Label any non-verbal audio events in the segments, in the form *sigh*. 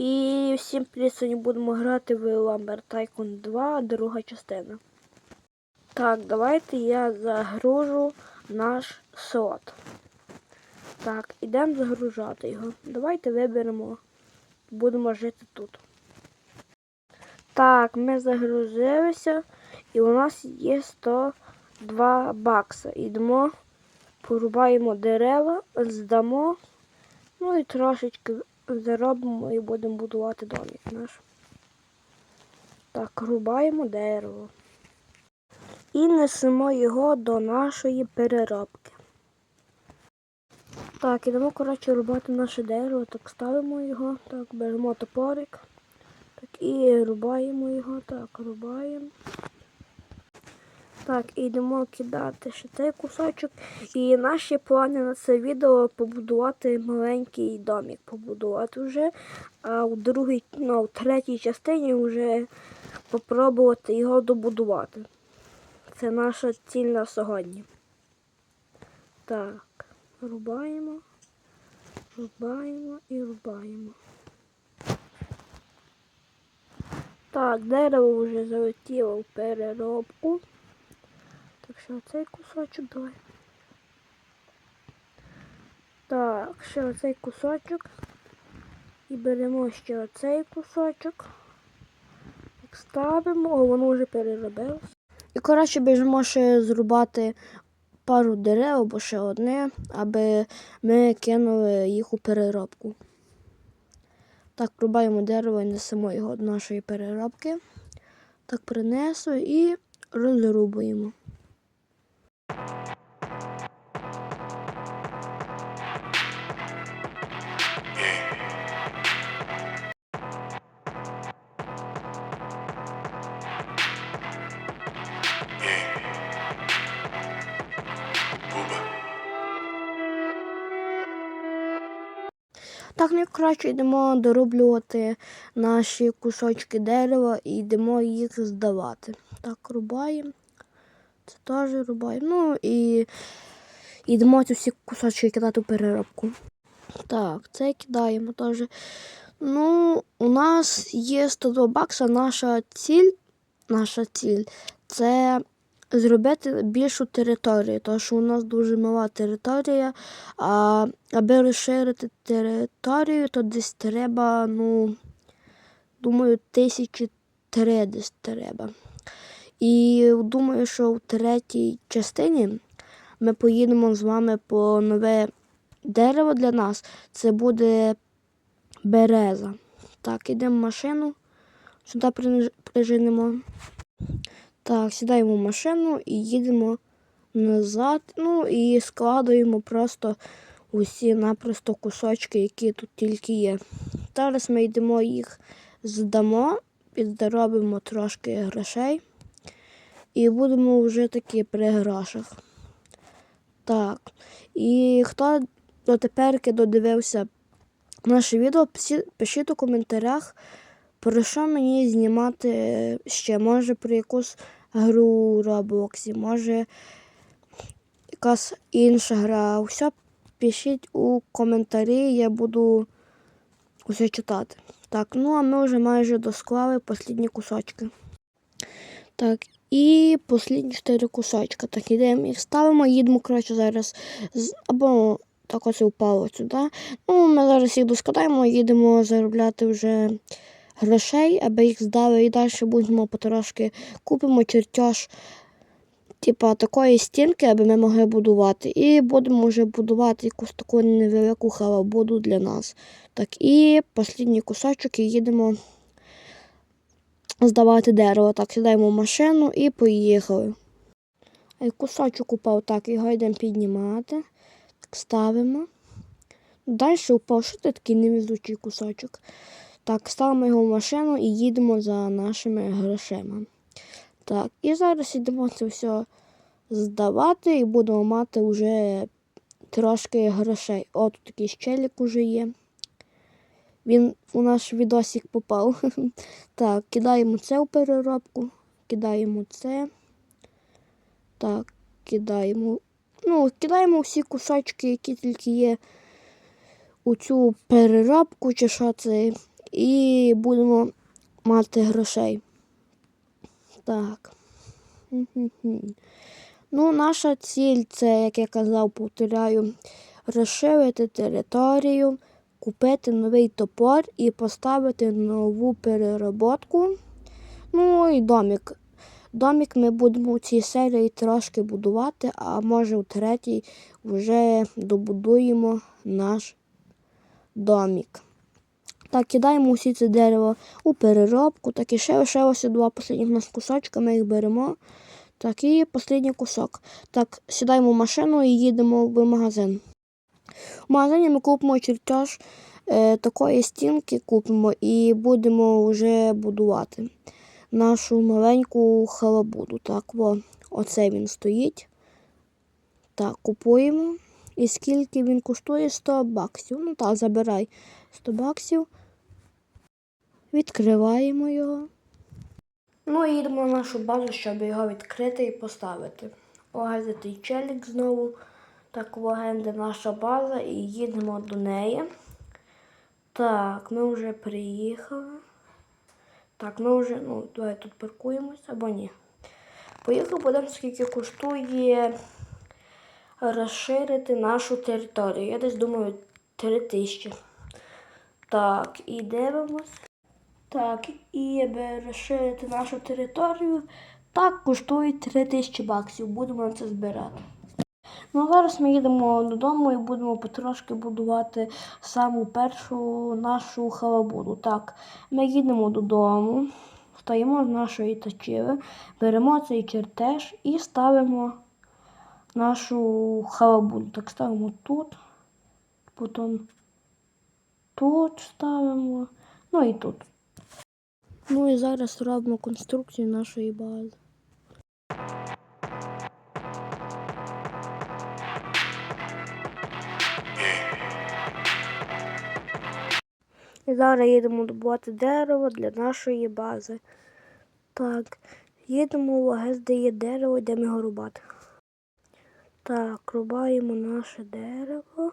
І всім привіт, сьогодні будемо грати в Ламбер Tycoon 2, друга частина. Так, давайте я загружу наш слот. Так, ідемо загружати його. Давайте виберемо. Будемо жити тут. Так, ми загрузилися і у нас є 102 бакса. Ідемо, порубаємо дерева, здамо. Ну і трошечки заробимо і будемо будувати домик наш. Так, рубаємо дерево. І несемо його до нашої переробки. Так, ідемо, коротше, рубати наше дерево. Так, ставимо його, так, беремо топорик. Так, і рубаємо його. Так, рубаємо. Так, і йдемо кидати ще цей кусочок. І наші плани на це відео побудувати маленький домик. Побудувати вже. А у другій, ну, в третій частині вже попробувати його добудувати. Це наша ціль на сьогодні. Так, рубаємо, рубаємо і рубаємо. Так, дерево вже залетіло в переробку. Так що оцей кусочок давай. Так, ще оцей кусочок. І беремо ще оцей кусочок. Так, ставимо, о, воно вже переробилось. І коротше біжимо ще зрубати пару дерев або ще одне, аби ми кинули їх у переробку. Так, рубаємо дерево і несемо його до нашої переробки. Так принесу і розрубуємо. Так, і коротше йдемо дороблювати наші кусочки дерева і йдемо їх здавати. Так, рубаємо. Це теж рубаємо. Ну і йдемо всі кусочки кидати в переробку. Так, це кидаємо теж. Ну, у нас є 102 бакса. Наша ціль, наша ціль це зробити більшу територію, тому що у нас дуже мала територія. А аби розширити територію, то десь треба, ну, думаю, тисячі три десь треба. І думаю, що в третій частині ми поїдемо з вами по нове дерево для нас. Це буде береза. Так, ідемо в машину, сюди приженемо. Так, сідаємо в машину і їдемо назад. Ну і складуємо просто усі напросто кусочки, які тут тільки є. Зараз ми йдемо їх здамо, підзаробимо трошки грошей. І будемо вже такі при грошах. Так. І хто дотеперки додивився наше відео, пишіть у коментарях, про що мені знімати ще. Може про якусь гру у Роблоксі, може якась інша гра. Все пишіть у коментарі, я буду усе читати. Так, ну а ми вже майже досклали останні кусочки. Так, і останні чотири кусочки. Так, ідемо їх ставимо, їдемо, коротше, зараз або так ось впало сюди. Ну, ми зараз їх доскладаємо, їдемо заробляти вже грошей, аби їх здали і далі будемо потрошки купимо чертеж типа такої стінки, аби ми могли будувати. І будемо вже будувати якусь таку невелику халабуду для нас. Так, і останній кусочок і їдемо здавати дерево. Так, сідаємо в машину і поїхали. Ай, Кусочок упав, так, його йдемо піднімати. Так, ставимо. Далі упав, що це такий невезучий кусочок. Так, ставимо його в машину і їдемо за нашими грошима. Так, і зараз йдемо це все здавати і будемо мати вже трошки грошей. От тут такий щелік уже є. Він у наш відосик попав. *laughs* Так, кидаємо це в переробку, кидаємо це. Так, кидаємо. Ну, кидаємо всі кусочки, які тільки є у цю переробку, чи що це. і будемо мати грошей. Так. *laughs* Ну, наша ціль це, як я казав, повторяю, розширити територію, купити новий топор і поставити нову перероботку. Ну і домик. Домик ми будемо у цій серії трошки будувати, а може у третій вже добудуємо наш домик. Так, кидаємо усі це дерево у переробку. Так, і ще лишилося два останніх нас кусочка, ми їх беремо. Так, і останній кусок. Так, сідаємо в машину і їдемо в магазин. В магазині ми купимо чертеж е, такої стінки купимо і будемо вже будувати нашу маленьку халабуду. Так, о, оце він стоїть. Так, купуємо. І скільки він коштує? 100 баксів. Ну так, забирай 100 баксів. Відкриваємо його. Ну і їдемо на нашу базу, щоб його відкрити і поставити. Огазитий челік знову. Так, в агенди наша база і їдемо до неї. Так, ми вже приїхали. Так, ми вже, ну, давай тут паркуємось або ні. Поїхав, подивимось, скільки коштує розширити нашу територію. Я десь думаю 3 тисячі. Так, і дивимось. Так, і розширити нашу територію, так коштує 3 тисячі баксів. Будемо на це збирати. Ну, а зараз ми їдемо додому і будемо потрошки будувати саму першу нашу халабуду. Так, ми їдемо додому, встаємо з нашої тачіви, беремо цей чертеж і ставимо нашу халабуду. Так, ставимо тут, потім тут ставимо, ну і тут. Ну і зараз робимо конструкцію нашої бази. І зараз їдемо добувати дерево для нашої бази. Так, їдемо в агес, де є дерево, йдемо його рубати. Так, рубаємо наше дерево.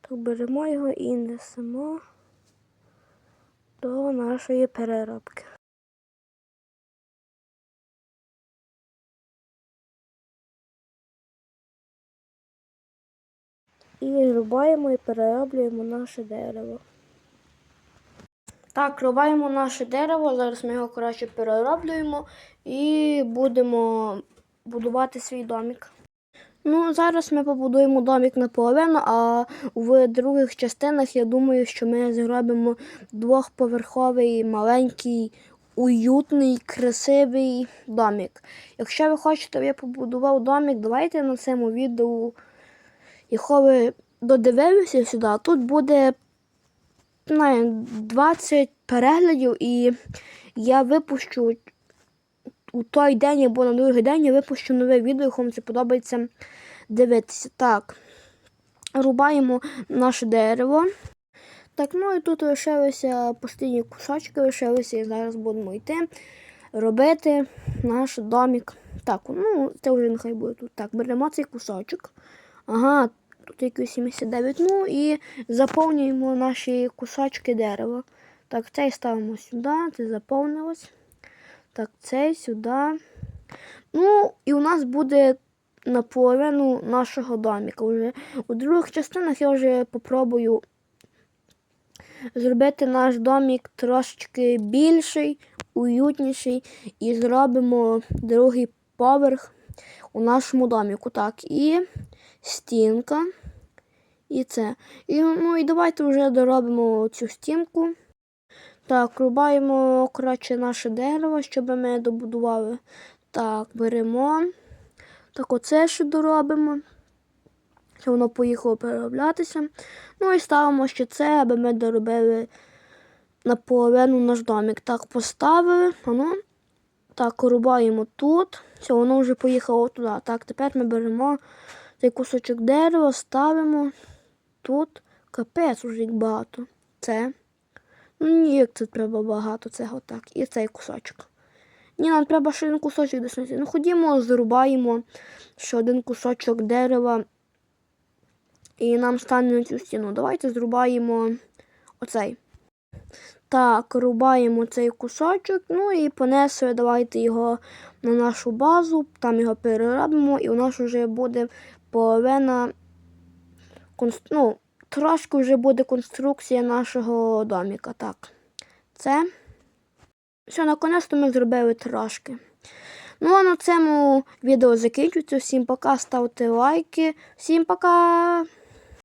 Так, беремо його і несемо до нашої переробки. І рубаємо і перероблюємо наше дерево. Так, рубаємо наше дерево, зараз ми його коротше перероблюємо і будемо будувати свій домик. Ну, зараз ми побудуємо домик наполовину, а в других частинах я думаю, що ми зробимо двохповерховий, маленький, уютний, красивий домик. Якщо ви хочете, щоб я побудував домик, давайте на цьому відео Якщо ви додивилися сюди, тут буде знаю, 20 переглядів, і я випущу у той день або на другий день я випущу нове відео, якщо вам це подобається дивитися. Так, рубаємо наше дерево. Так, ну і тут лишилися постійні кусочки, лишилися, і зараз будемо йти робити наш домик. Так, ну це вже нехай буде тут. Так, беремо цей кусочок. Ага, тут якийсь 79. Ну і заповнюємо наші кусочки дерева. Так, цей ставимо сюди, це заповнилось. Так, цей сюди. Ну, і у нас буде наполовину нашого доміка. Вже у других частинах я вже попробую зробити наш домик трошечки більший, уютніший, і зробимо другий поверх у нашому доміку. Так, і стінка. І це. І, ну і давайте вже доробимо цю стінку. Так, рубаємо коротше, наше дерево, щоб ми добудували. Так, беремо. Так, оце ще доробимо. Щоб воно поїхало перероблятися. Ну і ставимо ще це, аби ми доробили наполовину наш домик. Так, поставили. Воно. Так, рубаємо тут. Все, воно вже поїхало туди. Так, тепер ми беремо цей кусочок дерева, ставимо тут. Капець уже їх багато. Це. Ну, ні, як це треба багато цього так. І цей кусочок. Ні, нам треба ще один кусочок десь. Ну, ходімо, зрубаємо ще один кусочок дерева. І нам стане на цю стіну. Давайте зрубаємо оцей. Так, рубаємо цей кусочок, ну і понесли, давайте його на нашу базу, там його переробимо, і у нас вже буде половина, ну, трошки вже буде конструкція нашого доміка. Так, це. Все, наконець-то ми зробили трошки. Ну, а на цьому відео закінчується. Всім пока, ставте лайки. Всім пока!